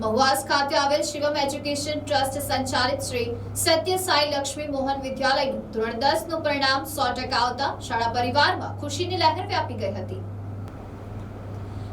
મહુવાસ ખાતે આવેલ Shivam education trust સંચાલિત શ્રી સત્ય સાઈ લક્ષ્મી મોહન વિદ્યાલયનું ધોરણ દસનું પરિણામ સો ટકા આવતા શાળા પરિવારમાં ખુશીની લહેર વ્યાપી ગઈ હતી.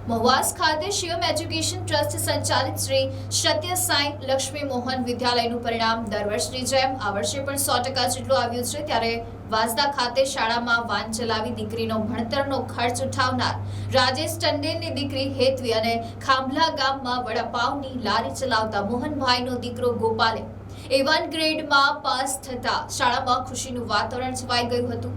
મહુવાસ ખાતે શિવમ એજ્યુકેશન ટ્રસ્ટ સંચાલિત શ્રી સત્ય સાઈ લક્ષ્મી મોહન વિદ્યાલયનું પરિણામ દર વર્ષની જેમ આ વર્ષે પણ સો ટકા જેટલું આવ્યું છે. ત્યારે વાંસદા ખાતે શાળામાં વાન ચલાવી દીકરીનો ભણતરનો ખર્ચ ઉઠાવનાર રાજેશ ટંડેલની દીકરી હેતવી અને ખાંભલા ગામમાં વડાપાવની લારી ચલાવતા મોહનભાઈનો દીકરો ગોપાલે. એ વન ગ્રેડમાં પાસ થતા શાળામાં ખુશીનું વાતાવરણ છવાઈ ગયું હતું.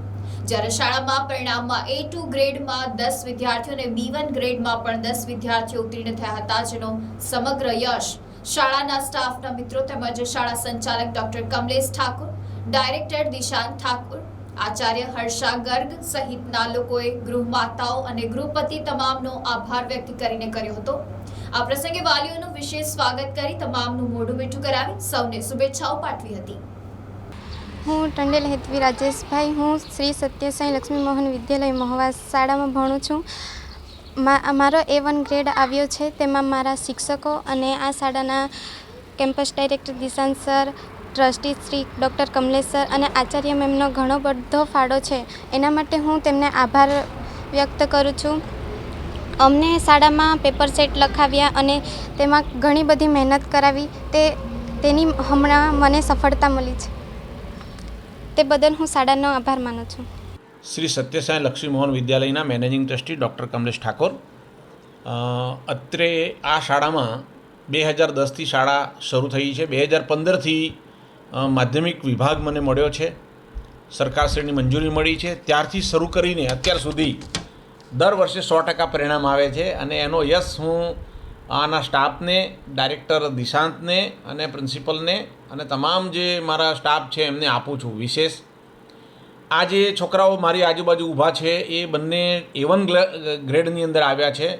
જ્યારે શાળામાં પરિણામમાં એ ટુ ગ્રેડમાં દસ વિદ્યાર્થીઓ અને બી વન ગ્રેડમાં પણ દસ વિદ્યાર્થીઓ ઉત્તીર્ણ થયા હતા, જેનો સમગ્ર યશ શાળાના સ્ટાફના મિત્રો તેમજ શાળા સંચાલક ડોક્ટર કમલેશ ઠાકુર, ડાયરેક્ટર દિશાંત ઠાકુર આચાર્ય હર્ષા ગર્ગ સહિતના લોકોએ ગૃહમાતાઓ અને ગૃહપતિ તમામનો આભાર વ્યક્ત કરીને કર્યો હતો. આ પ્રસંગે વાલીઓનું વિશેષ સ્વાગત કરી તમામનું મોઢું મીઠું કરાવી સૌને શુભેચ્છાઓ પાઠવી હતી. હું ટંડેલ હેતવી રાજેશભાઈ, હું શ્રી સત્યસાઈ લક્ષ્મી મોહન વિદ્યાલય મહવા શાળામાં ભણું છું. મારો એ વન ગ્રેડ આવ્યો છે, તેમાં મારા શિક્ષકો અને આ શાળાના campus director Dishant sir trustee Shri doctor Kamlesh sir અને આચાર્ય મેમનો ઘણો બધો ફાળો છે. એના માટે હું તેમને આભાર વ્યક્ત કરું છું. અમને શાળામાં પેપર સેટ લખાવ્યા અને તેમાં ઘણી બધી મહેનત કરાવી. તે, તેની હમણાં મને સફળતા મળી છે. તે બદલ હું શાળાનો આભાર માનું છું. શ્રી સત્યસાઈ લક્ષ્મી મોહન વિદ્યાલયના managing trustee doctor Kamlesh Thakor. અત્રે આ શાળામાં બે હજાર દસથી શાળા શરૂ થઈ છે. બે હજાર પંદરથી માધ્યમિક વિભાગ મને મળ્યો છે. સરકારશ્રીની મંજૂરી મળી છે. ત્યારથી શરૂ કરીને અત્યાર સુધી દર વર્ષે સો ટકા પરિણામ આવે છે અને એનો યશ હું આના સ્ટાફને, ડાયરેક્ટર દિશાંતને અને પ્રિન્સિપલને અને તમામ જે મારા સ્ટાફ છે એમને આપું છું વિશેષ. આ જે છોકરાઓ મારી આજુબાજુ ઊભા છે એ બંને એવન ગ્રેડની અંદર આવ્યા છે.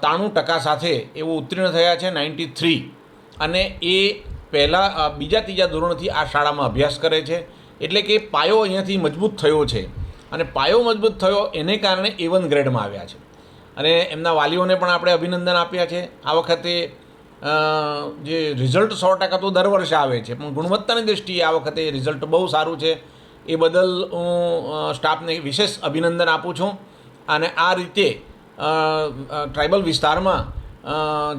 ત્રાણું ટકા સાથે એવું ઉત્તીર્ણ થયા છે નાઇન્ટી થ્રી અને એ પહેલાં બીજા ત્રીજા ધોરણથી આ શાળામાં અભ્યાસ કરે છે. એટલે કે પાયો અહીંયાથી મજબૂત થયો છે. અને પાયો મજબૂત થયો એને કારણે એ વન ગ્રેડમાં આવ્યા છે. અને એમના વાલીઓને પણ આપણે અભિનંદન આપ્યા છે. આ વખતે જે રિઝલ્ટ સો ટકા તો દર વર્ષે આવે છે, પણ ગુણવત્તાની દૃષ્ટિએ આ વખતે રિઝલ્ટ બહુ સારું છે. એ બદલ હું સ્ટાફને વિશેષ અભિનંદન આપું છું. અને આ રીતે ટ્રાઇબલ વિસ્તારમાં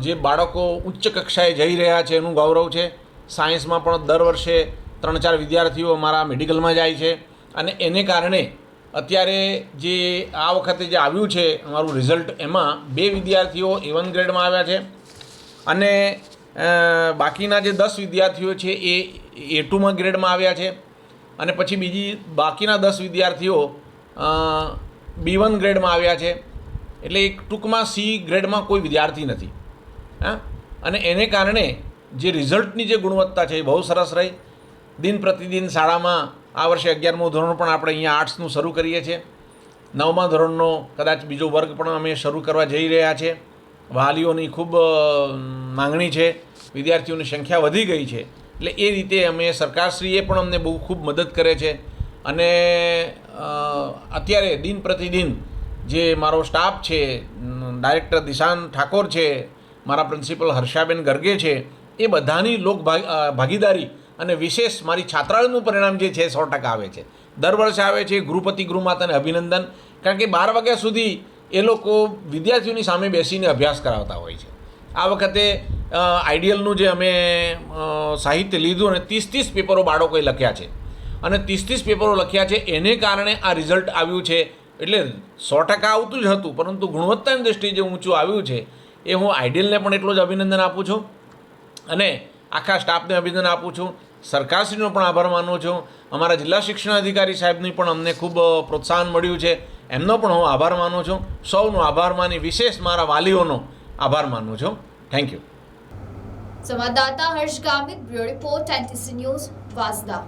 જે બાળકો ઉચ્ચ કક્ષાએ જઈ રહ્યા છે એનું ગૌરવ છે. સાયન્સમાં પણ દર વર્ષે ત્રણ ચાર વિદ્યાર્થીઓ અમારા મેડિકલમાં જાય છે. અને એને કારણે અત્યારે જે આ વખતે જે આવ્યું છે અમારું રિઝલ્ટ, એમાં બે વિદ્યાર્થીઓ એવન ગ્રેડમાં આવ્યા છે. અને બાકીના જે દસ વિદ્યાર્થીઓ છે એ એ ટુમાં ગ્રેડમાં આવ્યા છે. અને પછી બીજી, બાકીના દસ વિદ્યાર્થીઓ બી વન ગ્રેડમાં આવ્યા છે. એટલે એક ટૂંકમાં સી ગ્રેડમાં કોઈ વિદ્યાર્થી નથી. હા? અને એને કારણે જે રિઝલ્ટની જે ગુણવત્તા છે એ બહુ સરસ રહી. દિન પ્રતિદિન શાળામાં આ વર્ષે અગિયારમું ધોરણ પણ આપણે અહીંયા આર્ટ્સનું શરૂ કરીએ છીએ. નવમા ધોરણનો કદાચ બીજો વર્ગ પણ અમે શરૂ કરવા જઈ રહ્યા છે. વાલીઓની ખૂબ માંગણી છે. વિદ્યાર્થીઓની સંખ્યા વધી ગઈ છે. એટલે એ રીતે અમે સરકારશ્રીએ પણ અમને બહુ ખૂબ મદદ કરે છે. અને અત્યારે દિન પ્રતિદિન જે મારો સ્ટાફ છે ડાયરેક્ટર દિશાંત ઠાકોર છે, મારા પ્રિન્સિપલ હર્ષાબેન ગર્ગે છે એ બધાની લોક ભાગીદારી અને વિશેષ મારી છાત્રાલયનું પરિણામ જે છે, સો ટકા આવે છે. દર વર્ષે આવે છે ગૃહપતિ ગૃહમાતાને અભિનંદન, કારણ કે બાર વાગ્યા સુધી એ લોકો વિદ્યાર્થીઓની સામે બેસીને અભ્યાસ કરાવતા હોય છે. આ વખતે આઈડિયલનું જે અમે સાહિત્ય લીધું અને ત્રીસ ત્રીસ પેપરો બાળકોએ લખ્યા છે. અને ત્રીસ ત્રીસ પેપરો લખ્યા છે, એને કારણે આ રિઝલ્ટ આવ્યું છે, એટલે સો ટકા આવતું જ હતું, પરંતુ ગુણવત્તાની દૃષ્ટિએ જે ઊંચું આવ્યું છે, એ હું આઈડિયલને પણ એટલો જ અભિનંદન આપું છું. અને આખા સ્ટાફને અભિનંદન આપું છું. સરકારશ્રીનો પણ આભાર માનું છું. અમારા જિલ્લા શિક્ષણ અધિકારી સાહેબની પણ અમને ખૂબ પ્રોત્સાહન મળ્યું છે. એમનો પણ હું આભાર માનું છું. સૌનો આભાર માની વિશેષ મારા વાલીઓનો આભાર માનું છું. થેન્ક યુ સંવાદદાતા Harsh Gamit bureau report, NTC news, Vansda.